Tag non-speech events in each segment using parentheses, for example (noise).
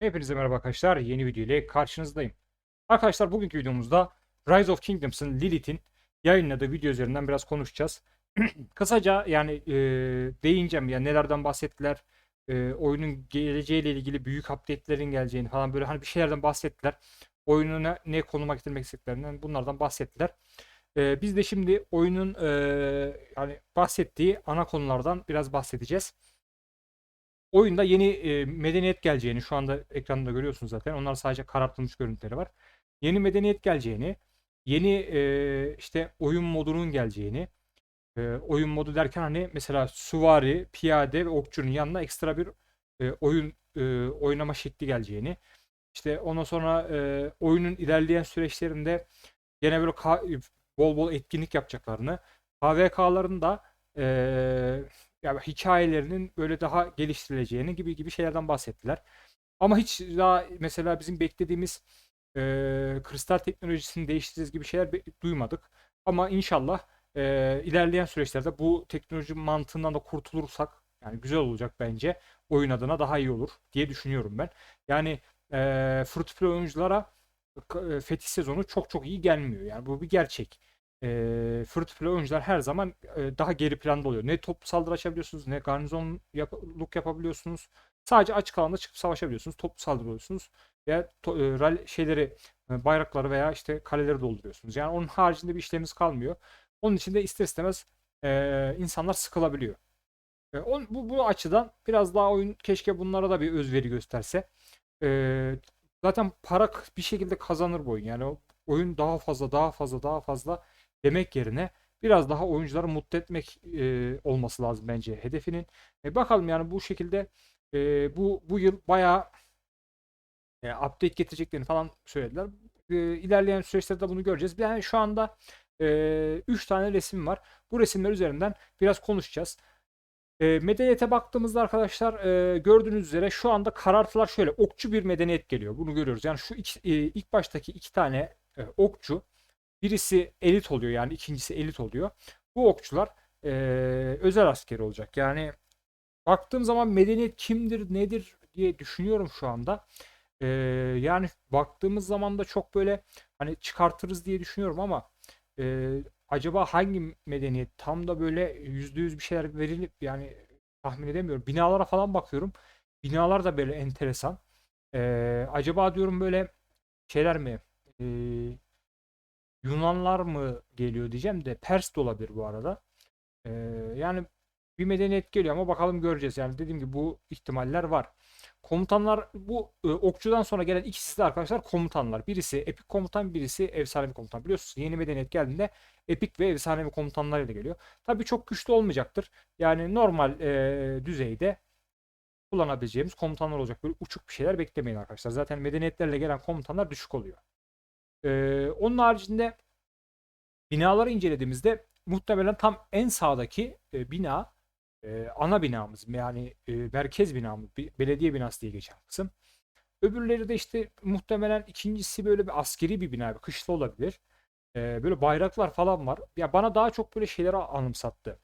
Hepinize merhaba arkadaşlar. Yeni video ile karşınızdayım. Arkadaşlar bugünkü videomuzda Rise of Kingdoms'ın Lilith'in yayınladığı video üzerinden biraz konuşacağız. (clears throat) Kısaca yani e, değineceğim yani nelerden bahsettiler. E, oyunun geleceğiyle ilgili büyük update'lerin geleceğini falan böyle hani bir şeylerden bahsettiler. Oyunu ne, ne konuma getirmek istediklerinden bunlardan bahsettiler. E, biz de şimdi oyunun e, yani bahsettiği ana konulardan biraz bahsedeceğiz. Oyunda yeni e, medeniyet geleceğini şu anda ekranda görüyorsunuz zaten. Onlar sadece karartılmış görüntüleri var. Yeni medeniyet geleceğini, yeni e, işte oyun modunun geleceğini, e, oyun modu derken hani mesela süvari, piyade ve okçunun yanına ekstra bir e, oyun e, oynama şekli geleceğini, işte ondan sonra e, oyunun ilerleyen süreçlerinde gene böyle bol bol etkinlik yapacaklarını, KVK'ların da e, yani hikayelerinin böyle daha geliştirileceğini gibi gibi şeylerden bahsettiler. Ama hiç daha mesela bizim beklediğimiz e, kristal teknolojisini değiştireceğiz gibi şeyler duymadık. Ama inşallah e, ilerleyen süreçlerde bu teknoloji mantığından da kurtulursak yani güzel olacak bence. Oyun adına daha iyi olur diye düşünüyorum ben. Yani e, free to play oyunculara e, fetiş sezonu çok çok iyi gelmiyor. Yani bu bir gerçek e, play oyuncular her zaman e, daha geri planda oluyor. Ne top saldırı açabiliyorsunuz ne garnizonluk yapabiliyorsunuz. Sadece açık alanda çıkıp savaşabiliyorsunuz. Top saldırıyorsunuz veya to, e, rally şeyleri e, bayrakları veya işte kaleleri dolduruyorsunuz. Yani onun haricinde bir işleminiz kalmıyor. Onun için de ister istemez e, insanlar sıkılabiliyor. E, on, bu, bu açıdan biraz daha oyun keşke bunlara da bir özveri gösterse. E, zaten para bir şekilde kazanır bu oyun. Yani oyun daha fazla daha fazla daha fazla demek yerine biraz daha oyuncuları mutlu etmek e, olması lazım bence hedefinin. E, bakalım yani bu şekilde e, bu bu yıl bayağı e, update getireceklerini falan söylediler. E, ilerleyen süreçlerde bunu göreceğiz. Yani şu anda 3 tane resim var. Bu resimler üzerinden biraz konuşacağız. E, medeniyete baktığımızda arkadaşlar e, gördüğünüz üzere şu anda karartılar şöyle okçu bir medeniyet geliyor. Bunu görüyoruz. Yani şu iki, e, ilk baştaki iki tane e, okçu Birisi elit oluyor yani ikincisi elit oluyor. Bu okçular e, özel askeri olacak. Yani baktığım zaman medeniyet kimdir nedir diye düşünüyorum şu anda. E, yani baktığımız zaman da çok böyle hani çıkartırız diye düşünüyorum ama e, acaba hangi medeniyet tam da böyle yüzde yüz bir şeyler verilip yani tahmin edemiyorum. Binalara falan bakıyorum. Binalar da böyle enteresan. E, acaba diyorum böyle şeyler mi? E, Yunanlar mı geliyor diyeceğim de Pers de olabilir bu arada. Ee, yani bir medeniyet geliyor ama bakalım göreceğiz. Yani dediğim gibi bu ihtimaller var. Komutanlar bu e, okçudan sonra gelen ikisi de arkadaşlar komutanlar. Birisi epik komutan, birisi efsanevi komutan. Biliyorsunuz yeni medeniyet geldiğinde epik ve efsanevi komutanlar ile geliyor. Tabii çok güçlü olmayacaktır. Yani normal e, düzeyde kullanabileceğimiz komutanlar olacak. Böyle uçuk bir şeyler beklemeyin arkadaşlar. Zaten medeniyetlerle gelen komutanlar düşük oluyor. Ee, onun haricinde binaları incelediğimizde muhtemelen tam en sağdaki e, bina e, ana binamız yani e, merkez binamız belediye binası diye geçen kısım. Öbürleri de işte muhtemelen ikincisi böyle bir askeri bir bina, bir kışla olabilir. E, böyle bayraklar falan var. Ya bana daha çok böyle şeyleri anımsattı.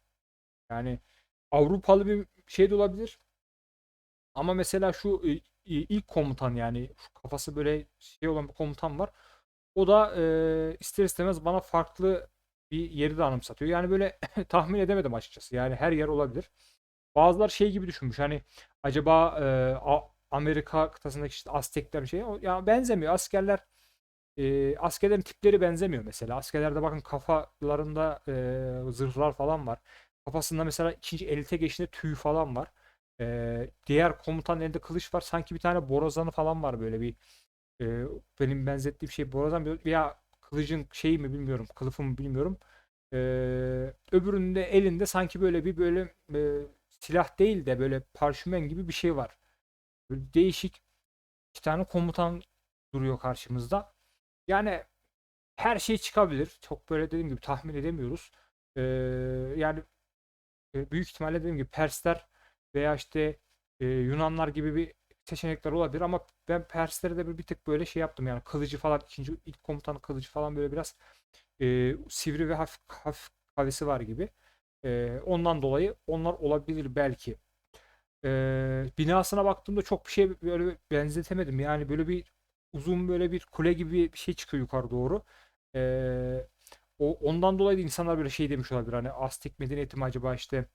Yani Avrupalı bir şey de olabilir. Ama mesela şu e, ilk komutan yani şu kafası böyle şey olan bir komutan var. O da e, ister istemez bana farklı bir yeri de anımsatıyor. Yani böyle (laughs) tahmin edemedim açıkçası. Yani her yer olabilir. Bazılar şey gibi düşünmüş. Hani acaba e, Amerika kıtasındaki işte Aztekler şey ya benzemiyor. Askerler e, askerlerin tipleri benzemiyor mesela. Askerlerde bakın kafalarında e, zırhlar falan var. Kafasında mesela ikinci elite geçişinde tüy falan var. E, diğer komutanın elinde kılıç var. Sanki bir tane borazanı falan var böyle bir e, benim benzettiğim şey borazan bir- veya kılıcın şeyi mi bilmiyorum, kılıfı mı bilmiyorum. E, öbürünün de elinde sanki böyle bir böyle e, silah değil de böyle parşömen gibi bir şey var. Böyle değişik iki tane komutan duruyor karşımızda. Yani her şey çıkabilir. Çok böyle dediğim gibi tahmin edemiyoruz. E, yani büyük ihtimalle dediğim gibi Persler veya işte e, Yunanlar gibi bir seçenekler olabilir ama ben Perslere de bir, bir tık böyle şey yaptım yani kılıcı falan ikinci ilk komutanın kılıcı falan böyle biraz e, sivri ve hafif hafif kavesi var gibi. E, ondan dolayı onlar olabilir belki. Ee, binasına baktığımda çok bir şey böyle benzetemedim. Yani böyle bir uzun böyle bir kule gibi bir şey çıkıyor yukarı doğru. Ee, o ondan dolayı da insanlar böyle şey demiş olabilir. Hani Aztek medeniyeti mi acaba işte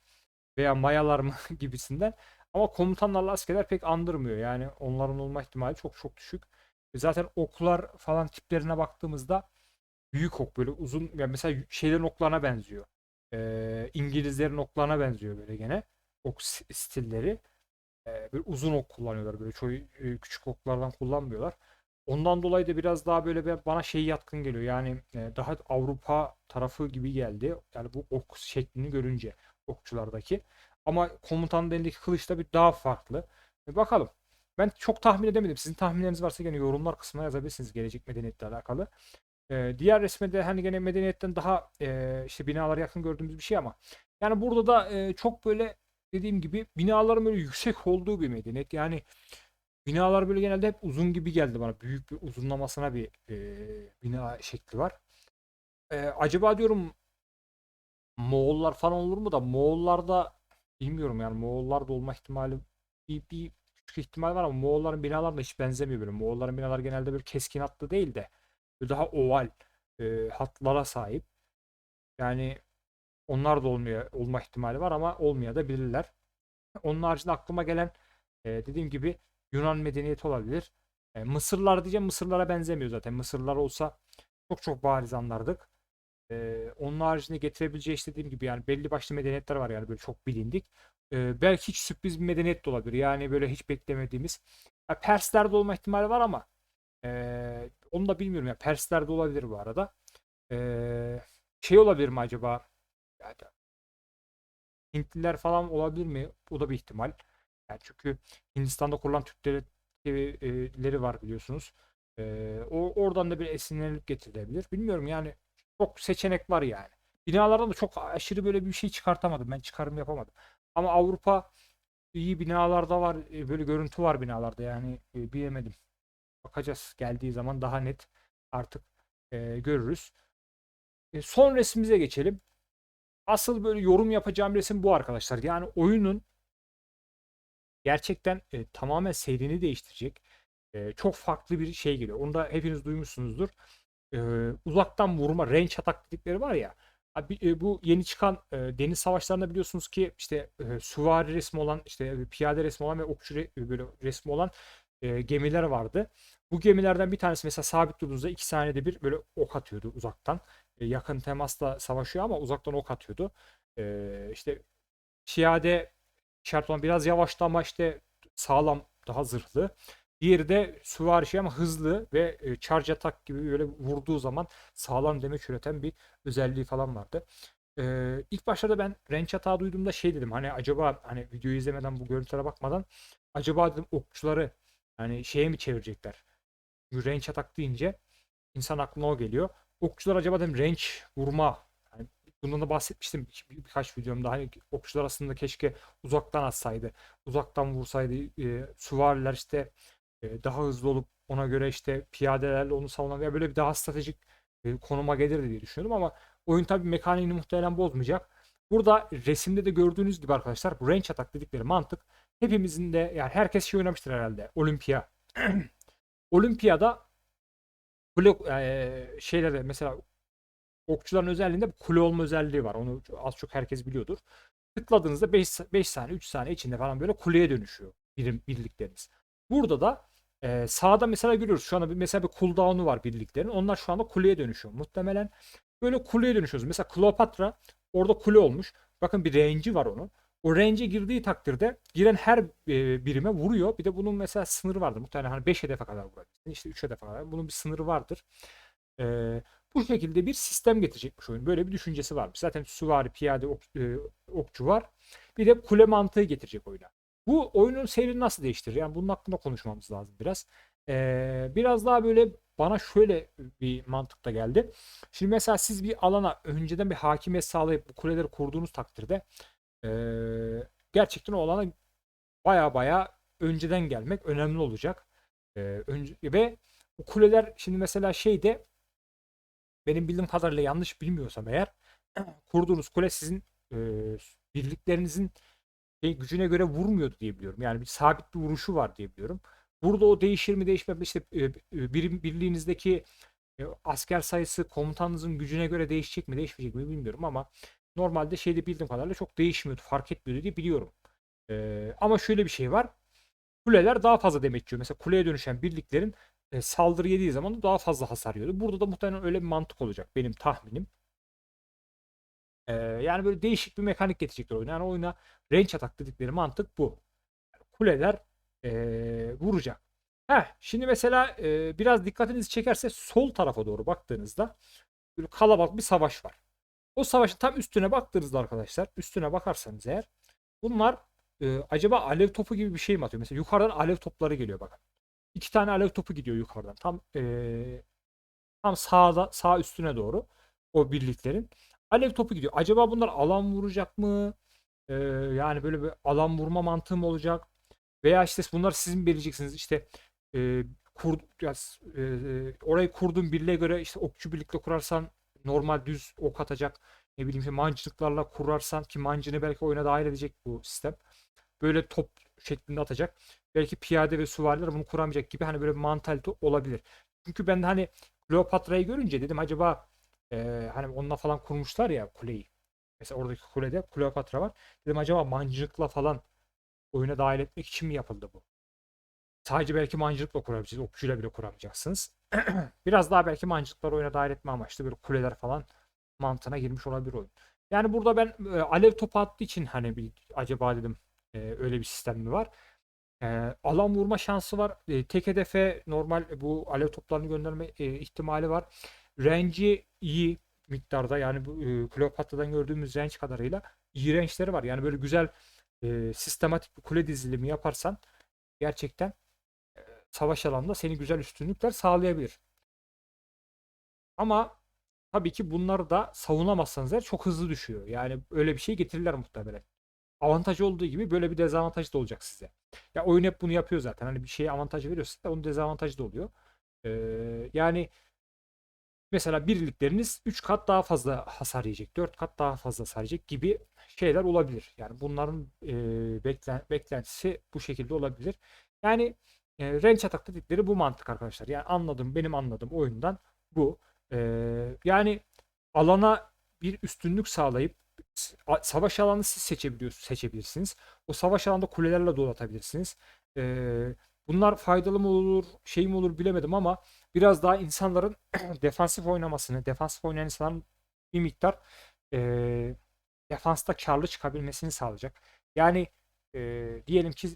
veya Mayalar mı (laughs) gibisinden. Ama komutanlarla askerler pek andırmıyor. Yani onların olma ihtimali çok çok düşük. E Zaten oklar falan tiplerine baktığımızda büyük ok böyle uzun yani mesela şeylerin oklarına benziyor. Ee, İngilizlerin oklarına benziyor böyle gene. Ok stilleri. Ee, böyle uzun ok kullanıyorlar böyle çok e, küçük oklardan kullanmıyorlar. Ondan dolayı da biraz daha böyle bana şey yatkın geliyor. Yani e, daha Avrupa tarafı gibi geldi. Yani bu ok şeklini görünce okçulardaki. Ama komutanın elindeki kılıç da bir daha farklı. E, bakalım. Ben çok tahmin edemedim. Sizin tahminleriniz varsa gene yorumlar kısmına yazabilirsiniz gelecek medeniyetle alakalı. E, diğer resmede hani gene medeniyetten daha e, işte binalara yakın gördüğümüz bir şey ama yani burada da e, çok böyle dediğim gibi binaların böyle yüksek olduğu bir medeniyet. Yani binalar böyle genelde hep uzun gibi geldi bana. Büyük bir uzunlamasına bir e, bina şekli var. E, acaba diyorum Moğollar falan olur mu da Moğollarda bilmiyorum yani Moğollarda olma ihtimali bir, bir küçük ihtimal var ama Moğolların binalarına hiç benzemiyor böyle. Moğolların binaları genelde böyle keskin hatlı değil de daha oval e, hatlara sahip. Yani onlar da olmaya olma ihtimali var ama olmaya da bilirler. Onun haricinde aklıma gelen e, dediğim gibi Yunan medeniyeti olabilir. E, Mısırlar diyeceğim. Mısırlara benzemiyor zaten. Mısırlar olsa çok çok bariz anlardık. E, onun haricinde getirebileceği işte gibi yani belli başlı medeniyetler var yani böyle çok bilindik. E, belki hiç sürpriz bir medeniyet de olabilir. Yani böyle hiç beklemediğimiz. Ya Persler de olma ihtimali var ama e, onu da bilmiyorum. ya Persler de olabilir bu arada. E, şey olabilir mi acaba? Yani Hintliler falan olabilir mi? O da bir ihtimal. Yani çünkü Hindistan'da kurulan Türk devletleri var biliyorsunuz. Ee, o oradan da bir esinlenip getirilebilir. Bilmiyorum yani çok seçenek var yani. Binalardan da çok aşırı böyle bir şey çıkartamadım. Ben çıkarım yapamadım. Ama Avrupa iyi binalarda var. e, Böyle görüntü var binalarda yani e, bilemedim. Bakacağız geldiği zaman daha net artık e, görürüz. E, son resmimize geçelim. Asıl böyle yorum yapacağım resim bu arkadaşlar. Yani oyunun gerçekten e, tamamen seyrini değiştirecek. E, çok farklı bir şey geliyor. Onu da hepiniz duymuşsunuzdur. E, uzaktan vurma, range atak dedikleri var ya. Abi, e, bu yeni çıkan e, deniz savaşlarında biliyorsunuz ki işte e, süvari resmi olan, işte piyade resmi olan ve okçu re- böyle resmi olan e, gemiler vardı. Bu gemilerden bir tanesi mesela sabit durduğunuzda iki saniyede bir böyle ok atıyordu uzaktan. E, yakın temasla savaşıyor ama uzaktan ok atıyordu. E, işte piyade şart olan biraz yavaştı ama işte sağlam daha zırhlı. Diğeri de süvari şey ama hızlı ve e, charge atak gibi böyle vurduğu zaman sağlam demeç üreten bir özelliği falan vardı. Ee, ilk başlarda ben range atağı duyduğumda şey dedim hani acaba hani videoyu izlemeden bu görüntülere bakmadan acaba dedim okçuları hani şeye mi çevirecekler? Range atak deyince insan aklına o geliyor. Okçular acaba dedim range vurma hani bundan da bahsetmiştim bir- birkaç videomda hani okçular aslında keşke uzaktan atsaydı uzaktan vursaydı e, süvariler işte e, daha hızlı olup ona göre işte piyadelerle onu savunan veya böyle bir daha stratejik e, konuma gelirdi diye düşünüyordum ama oyun tabii mekaniğini muhtemelen bozmayacak. Burada resimde de gördüğünüz gibi arkadaşlar range atak dedikleri mantık hepimizin de yani herkes şey oynamıştır herhalde. Olimpiya. (clears throat) Olimpiyada kule e, şeylerde mesela okçuların özelliğinde kule olma özelliği var. Onu az çok herkes biliyordur. Tıkladığınızda 5, 5 saniye 3 saniye içinde falan böyle kuleye dönüşüyor birim, birlikleriniz. Burada da e, sağda mesela görüyoruz. Şu anda bir, mesela bir cooldown'u var birliklerin. Onlar şu anda kuleye dönüşüyor. Muhtemelen böyle kuleye dönüşüyoruz. Mesela Kleopatra orada kule olmuş. Bakın bir range'i var onun. O range'e girdiği takdirde giren her birime vuruyor. Bir de bunun mesela sınırı vardır. Muhtemelen hani 5 hedefe kadar vurabilirsin. İşte 3 hedefe kadar. Bunun bir sınırı vardır. E, bu şekilde bir sistem getirecekmiş oyun. Böyle bir düşüncesi varmış. Zaten süvari, piyade, ok, e, okçu var. Bir de kule mantığı getirecek oyuna. Bu oyunun seyrini nasıl değiştirir? Yani bunun hakkında konuşmamız lazım biraz. Ee, biraz daha böyle bana şöyle bir mantıkta geldi. Şimdi mesela siz bir alana önceden bir hakimiyet sağlayıp bu kuleleri kurduğunuz takdirde ee, gerçekten o alana baya baya önceden gelmek önemli olacak. Ee, önce, ve bu kuleler şimdi mesela şeyde benim bildiğim kadarıyla yanlış bilmiyorsam eğer (clears throat) kurduğunuz kule sizin e, birliklerinizin şey, gücüne göre vurmuyordu diye biliyorum. Yani bir sabit bir vuruşu var diye biliyorum. Burada o değişir mi değişmez mi? İşte e, e, birim, birliğinizdeki e, asker sayısı komutanınızın gücüne göre değişecek mi değişmeyecek mi bilmiyorum ama normalde şeyde bildiğim kadarıyla çok değişmiyordu fark etmiyordu diye biliyorum. Ama şöyle bir şey var. Kuleler daha fazla demek. Mesela kuleye dönüşen birliklerin saldırı yediği zaman da daha fazla hasar yiyordu. Burada da muhtemelen öyle bir mantık olacak benim tahminim. E, yani böyle değişik bir mekanik getirecekler oyuna. Yani oyuna range atak dedikleri mantık bu. Kuleler e, vuracak. Heh, şimdi mesela e, biraz dikkatinizi çekerse sol tarafa doğru baktığınızda böyle kalabalık bir savaş var. O savaşın tam üstüne baktığınızda arkadaşlar, üstüne bakarsanız eğer bunlar e, acaba alev topu gibi bir şey mi atıyor? Mesela yukarıdan alev topları geliyor bakın. İki tane alev topu gidiyor yukarıdan. Tam e, tam sağda sağ üstüne doğru o birliklerin alev topu gidiyor. Acaba bunlar alan vuracak mı? E, yani böyle bir alan vurma mantığı mı olacak? Veya işte bunlar sizin belirleyeceksiniz. İşte e, kur, ya, e, orayı kurduğun birliğe göre işte okçu birlikle kurarsan normal düz ok atacak. Ne bileyim işte mancınıklarla kurarsan ki mancını belki oyuna dahil edecek bu sistem. Böyle top şeklinde atacak. Belki piyade ve süvariler bunu kuramayacak gibi hani böyle bir mantalite olabilir. Çünkü ben de hani Kleopatra'yı görünce dedim acaba e, hani onunla falan kurmuşlar ya kuleyi. Mesela oradaki kulede Kleopatra var. Dedim acaba mancınıkla falan oyuna dahil etmek için mi yapıldı bu? Sadece belki mancınıkla kurabileceğiz. Okçuyla bile kuramayacaksınız. (clears throat) Biraz daha belki mancınıklar oyuna dahil etme amaçlı bir kuleler falan mantığına girmiş olabilir oyun. Yani burada ben e, alev topu attığı için hani bir acaba dedim e, öyle bir sistem mi var? E, alan vurma şansı var. E, tek hedefe normal bu alev toplarını gönderme e, ihtimali var. Range'i iyi miktarda yani bu e, Kleopatra'dan gördüğümüz range kadarıyla iyi range'leri var. Yani böyle güzel e, sistematik bir kule dizilimi yaparsan gerçekten e, savaş alanında seni güzel üstünlükler sağlayabilir. Ama tabii ki bunları da savunamazsanız eğer çok hızlı düşüyor. Yani öyle bir şey getirirler muhtemelen. Avantajı olduğu gibi böyle bir dezavantajı da olacak size. Ya oyun hep bunu yapıyor zaten. Hani bir şeye avantaj veriyorsa da onun dezavantajı da oluyor. Ee, yani mesela birlikleriniz 3 kat daha fazla hasar yiyecek, 4 kat daha fazla hasar yiyecek gibi şeyler olabilir. Yani bunların e, beklen, beklentisi bu şekilde olabilir. Yani e, range atak dedikleri bu mantık arkadaşlar. Yani anladım, benim anladığım oyundan bu. E, yani alana bir üstünlük sağlayıp savaş alanı siz seçebiliyorsunuz, seçebilirsiniz. O savaş alanında kulelerle donatabilirsiniz. E, bunlar faydalı mı olur, şey mi olur bilemedim ama biraz daha insanların (clears throat) defansif oynamasını, defansif oynayan insanların bir miktar e, defansta karlı çıkabilmesini sağlayacak. Yani e, diyelim ki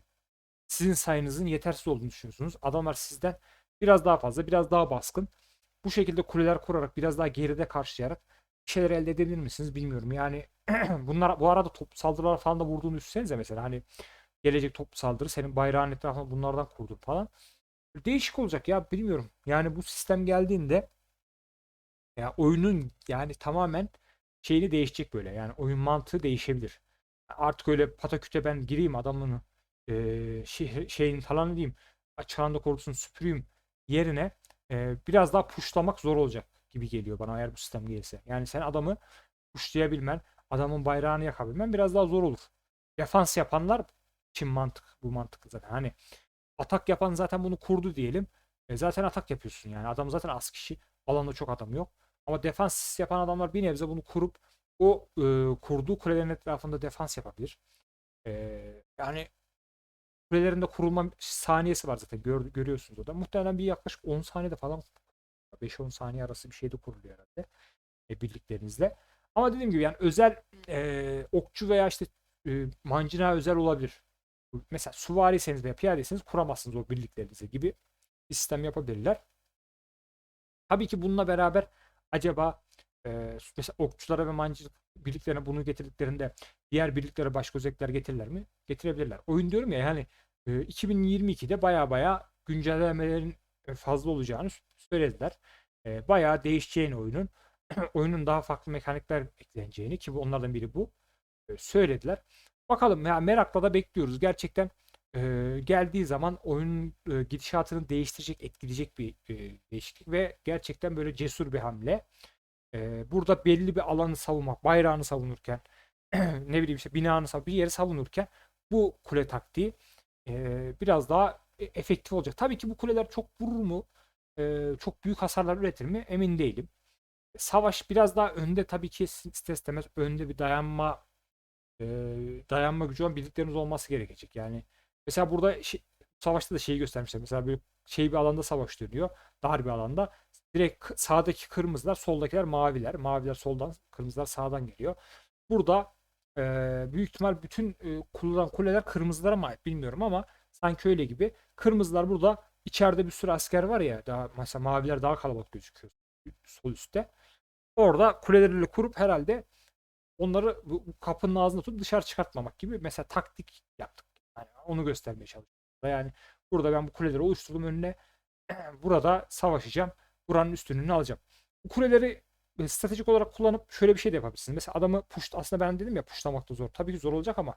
sizin sayınızın yetersiz olduğunu düşünüyorsunuz. Adamlar sizden biraz daha fazla, biraz daha baskın. Bu şekilde kuleler kurarak biraz daha geride karşılayarak bir şeyler elde edebilir misiniz bilmiyorum. Yani (clears throat) bunlar bu arada top saldırılar falan da vurduğunu düşünsenize mesela hani gelecek top saldırı senin bayrağın etrafında bunlardan kurdun falan. Değişik olacak ya bilmiyorum. Yani bu sistem geldiğinde ya oyunun yani tamamen şeyini değişecek böyle. Yani oyun mantığı değişebilir. Artık öyle pataküte ben gireyim adamını e, şey, şeyin falan edeyim. Açığında korkusunu süpüreyim yerine e, biraz daha puşlamak zor olacak gibi geliyor bana eğer bu sistem gelirse. Yani sen adamı puşlayabilmen, adamın bayrağını yakabilmen biraz daha zor olur. Defans yapanlar için mantık bu mantık zaten. Hani atak yapan zaten bunu kurdu diyelim. E zaten atak yapıyorsun yani. Adam zaten az kişi. Alanda çok adam yok. Ama defans yapan adamlar bir nebze bunu kurup o e, kurduğu kulelerin etrafında defans yapabilir. E, yani kulelerinde kurulma saniyesi var zaten. Gör, görüyorsunuz orada. Muhtemelen bir yaklaşık 10 saniyede falan 5-10 saniye arası bir şey de kuruluyor herhalde. E, birliklerinizle. Ama dediğim gibi yani özel e, okçu veya işte e, mancına özel olabilir. Mesela suvariyseniz veya piyadeyseniz kuramazsınız o birliklerinize gibi bir sistem yapabilirler. Tabii ki bununla beraber acaba e, mesela okçulara ve mancılık birliklerine bunu getirdiklerinde diğer birliklere başka özellikler getirirler mi? Getirebilirler. Oyun diyorum ya yani e, 2022'de baya baya güncellemelerin fazla olacağını söylediler. E, baya değişeceğini oyunun. (clears throat) oyunun daha farklı mekanikler ekleneceğini ki bu onlardan biri bu. E, söylediler. Bakalım ya merakla da bekliyoruz. Gerçekten e, geldiği zaman oyunun e, gidişatını değiştirecek, etkileyecek bir e, değişiklik ve gerçekten böyle cesur bir hamle. E, burada belli bir alanı savunmak, bayrağını savunurken, (clears throat) ne bileyim işte binanı savunurken, bir yeri savunurken bu kule taktiği e, biraz daha e- efektif olacak. Tabii ki bu kuleler çok vurur mu? E, çok büyük hasarlar üretir mi? Emin değilim. Savaş biraz daha önde tabii ki ister istemez önde bir dayanma e, dayanma gücü olan birlikleriniz olması gerekecek. Yani mesela burada şey- savaşta da şeyi göstermişler. Mesela bir şey bir alanda savaş dönüyor. Dar bir alanda. Direkt sağdaki kırmızılar, soldakiler maviler. Maviler soldan, kırmızılar sağdan geliyor. Burada e, büyük ihtimal bütün e, kullanılan kuleler kırmızılara mı bilmiyorum ama sanki öyle gibi. Kırmızılar burada içeride bir sürü asker var ya. Daha mesela maviler daha kalabalık gözüküyor sol üstte. Orada kuleleriyle kurup herhalde onları bu, bu kapının ağzında tutup dışarı çıkartmamak gibi mesela taktik yaptık. Yani onu göstermeye çalıştık. Yani burada ben bu kuleleri oluşturdum önüne. (clears throat) Burada savaşacağım. Buranın üstünlüğünü alacağım. Bu kuleleri e, stratejik olarak kullanıp şöyle bir şey de yapabilirsiniz. Mesela adamı push aslında ben dedim ya pushlamak da zor. Tabii ki zor olacak ama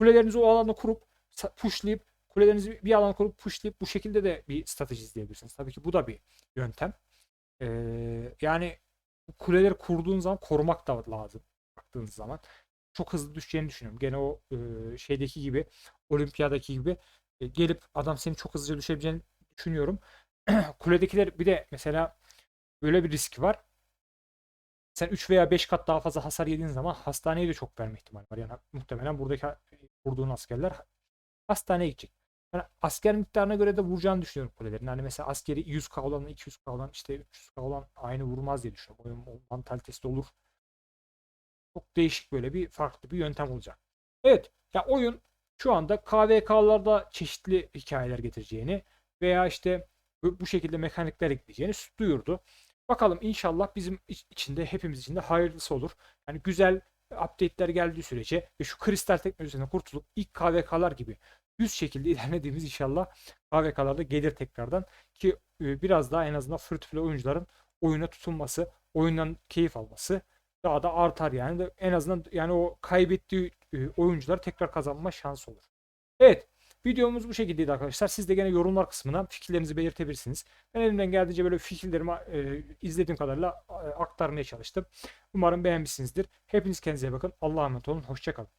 kulelerinizi o alanda kurup pushlayıp kulelerinizi bir alana kurup pushlayıp bu şekilde de bir strateji izleyebilirsiniz. Tabii ki bu da bir yöntem. Ee, yani kuleleri kurduğun zaman korumak da lazım baktığınız zaman. Çok hızlı düşeceğini düşünüyorum. Gene o e, şeydeki gibi olimpiyadaki gibi e, gelip adam seni çok hızlıca düşebileceğini düşünüyorum. (clears throat) Kuledekiler bir de mesela böyle bir riski var. Sen 3 veya 5 kat daha fazla hasar yediğin zaman hastaneye de çok verme ihtimali var. Yani muhtemelen buradaki vurduğun askerler hastaneye gidecek. Yani asker miktarına göre de vuracağını düşünüyorum kulelerin. Hani mesela askeri 100k olan 200k olan işte 300k olan aynı vurmaz diye düşünüyorum. Oyun mantalitesi de olur. Çok değişik böyle bir farklı bir yöntem olacak. Evet ya oyun şu anda KVK'larda çeşitli hikayeler getireceğini veya işte bu, şekilde mekanikler ekleyeceğini duyurdu. Bakalım inşallah bizim iç- içinde hepimiz için de hayırlısı olur. Yani güzel update'ler geldiği sürece ve şu kristal teknolojisinden kurtulup ilk KVK'lar gibi düz şekilde (laughs) ilerlediğimiz inşallah KVK'larda gelir tekrardan ki e, biraz daha en azından free to play oyuncuların oyuna tutunması, oyundan keyif alması daha da artar yani en azından yani o kaybettiği e, oyuncular tekrar kazanma şansı olur. Evet. Videomuz bu şekildeydi arkadaşlar. Siz de gene yorumlar kısmına fikirlerinizi belirtebilirsiniz. Ben elimden geldiğince böyle fikirlerimi e, izlediğim kadarıyla e, aktarmaya çalıştım. Umarım beğenmişsinizdir. Hepiniz kendinize bakın. Allah'a emanet olun. Hoşçakalın.